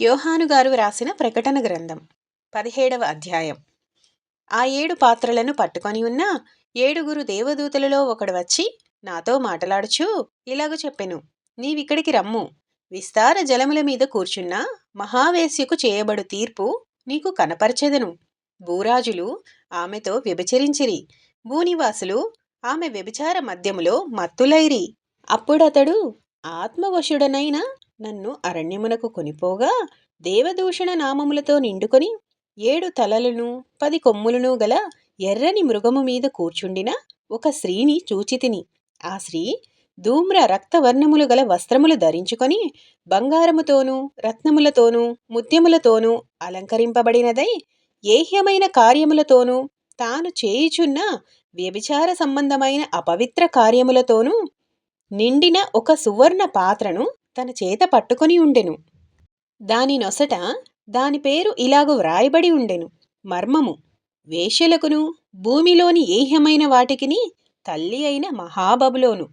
యోహాను గారు వ్రాసిన ప్రకటన గ్రంథం పదిహేడవ అధ్యాయం. ఆ ఏడు పాత్రలను పట్టుకొని ఉన్న ఏడుగురు దేవదూతలలో ఒకడు వచ్చి నాతో మాటలాడుచూ ఇలాగ చెప్పెను నీవిక్కడికి రమ్ము. విస్తార జలముల మీద కూర్చున్న మహావేశ్యకు చేయబడు తీర్పు నీకు కనపరచెదను. భూరాజులు ఆమెతో వ్యభిచరించిరి. భూనివాసులు ఆమె వ్యభిచార మధ్యములో మత్తులైరి. అప్పుడతడు ఆత్మవశుడనైన నన్ను అరణ్యమునకు కొనిపోగా దేవదూషణ నామములతో నిండుకొని ఏడు తలలను పది కొమ్ములను గల ఎర్రని మృగము మీద కూర్చుండిన ఒక స్త్రీని చూచితిని ఆ స్త్రీ ధూమ్ర రక్తవర్ణములు గల వస్త్రములు ధరించుకొని బంగారముతోనూ రత్నములతోనూ ముత్యములతోనూ అలంకరింపబడినదై ఏహ్యమైన కార్యములతోనూ తాను చేయుచున్న వ్యభిచార సంబంధమైన అపవిత్ర కార్యములతోనూ నిండిన ఒక సువర్ణ పాత్రను తన చేత పట్టుకొని ఉండెను. దాని నొసట దాని పేరు ఇలాగు వ్రాయబడి ఉండెను. మర్మము. వేష్యలకును భూమిలోని ఏహ్యమైన వాటికిని తల్లి అయిన మహాబబులోను.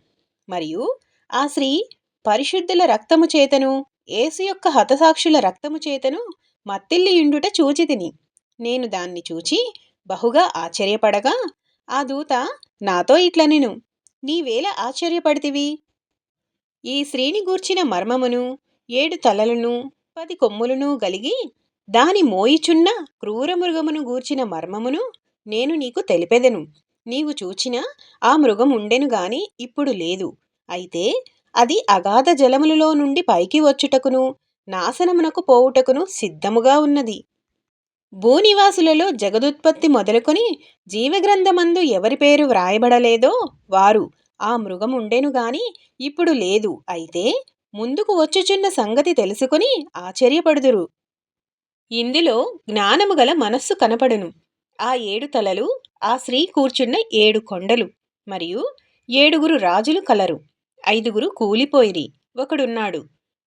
మరియు ఆ స్త్రీ పరిశుద్ధుల రక్తము చేతను ఏసు యొక్క హతసాక్షుల రక్తము చేతను మత్తిల్లియుండుట చూచితిని. నేను దాన్ని చూచి బహుగా ఆశ్చర్యపడగా ఆ దూత నాతో ఇట్లనెను నీవేల ఆశ్చర్యపడితివి? ఈ స్త్రీని గూర్చిన మర్మమును ఏడు తలలను పది కొమ్ములను గలిగి దాని మోయిచున్న క్రూర మృగమును గూర్చిన మర్మమును నేను నీకు తెలిపెదను. నీవు చూచిన ఆ మృగం ఉండెను గాని ఇప్పుడు లేదు. అయితే అది అగాధ జలములలో నుండి పైకి వచ్చుటకును నాశనమునకు పోవుటకును సిద్ధముగా ఉన్నది. భూనివాసులలో జగదుత్పత్తి మొదలుకొని జీవగ్రంథమందు ఎవరి పేరు వ్రాయబడలేదో వారు ఆ మృగం ఉండెను గాని ఇప్పుడు లేదు. అయితే ముందుకు వచ్చుచున్న సంగతి తెలుసుకుని ఆశ్చర్యపడుదురు. ఇందులో జ్ఞానము గల మనస్సు కనపడును. ఆ ఏడు తలలు ఆ స్త్రీ కూర్చున్న ఏడు కొండలు మరియు ఏడుగురు రాజులు కలరు. ఐదుగురు కూలిపోయిరి. ఒకడున్నాడు.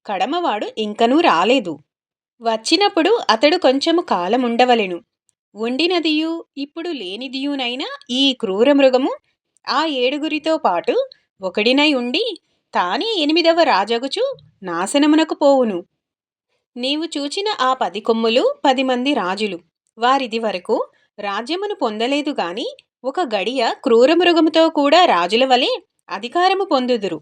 కడమవాడు ఇంకనూ రాలేదు. వచ్చినప్పుడు అతడు కొంచెము కాలముండవలెను. ఉండినదియు ఇప్పుడు లేనిదియునైనా ఈ క్రూర మృగము ఆ ఏడుగురితో పాటు ఒకడినై ఉండి తానే ఎనిమిదవ రాజగుచు నాశనమునకు పోవును. నీవు చూచిన ఆ పది కొమ్ములు పది మంది రాజులు. వారిది వరకు రాజ్యమును పొందలేదు గాని ఒక గడియ క్రూరమృగముతో కూడా రాజుల వలె అధికారము పొందుదురు.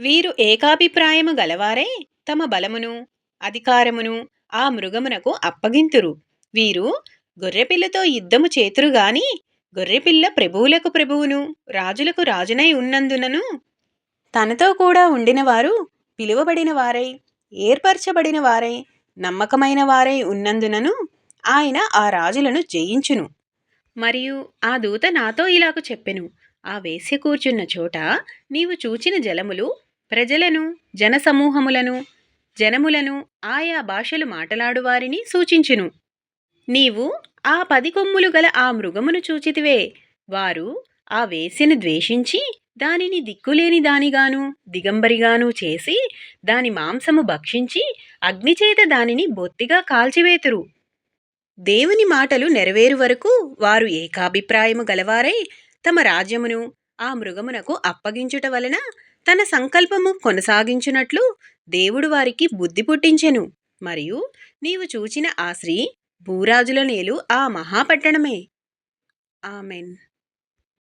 వీరు ఏకాభిప్రాయము గలవారే తమ బలమును అధికారమును ఆ మృగమునకు అప్పగింతురు. వీరు గొర్రెపిల్లతో యుద్ధము చేతురుగాని గొర్రెపిల్ల ప్రభువులకు ప్రభువును రాజులకు రాజునై ఉన్నందునను తనతో కూడా ఉండినవారు పిలువబడిన వారై ఏర్పరచబడిన వారై నమ్మకమైన వారై ఉన్నందునను ఆయన ఆ రాజులను జయించును. మరియు ఆ దూత నాతో ఇలాగ చెప్పెను ఆ వేశ్య కూర్చున్న చోట నీవు చూచిన జలములు ప్రజలను జనసమూహములను జనములను ఆయా భాషలు మాటలాడువారిని సూచించును. నీవు ఆ పది కొమ్ములు గల ఆ మృగమును చూచితివే. వారు ఆ వేసిని ద్వేషించి దానిని దిక్కులేని దానిగాను దిగంబరిగాను చేసి దాని మాంసము భక్షించి అగ్నిచేత దానిని బొత్తిగా కాల్చివేతురు. దేవుని మాటలు నెరవేరు వరకు వారు ఏకాభిప్రాయము గలవారై తమ రాజ్యమును ఆ మృగమునకు అప్పగించుట వలన తన సంకల్పము కొనసాగించునట్లు దేవుడు వారికి బుద్ధి పుట్టించెను. మరియు నీవు చూచిన ఆ స్త్రీ భూరాజుల నేలు ఆ మహాపట్టణమే. ఆమెన్.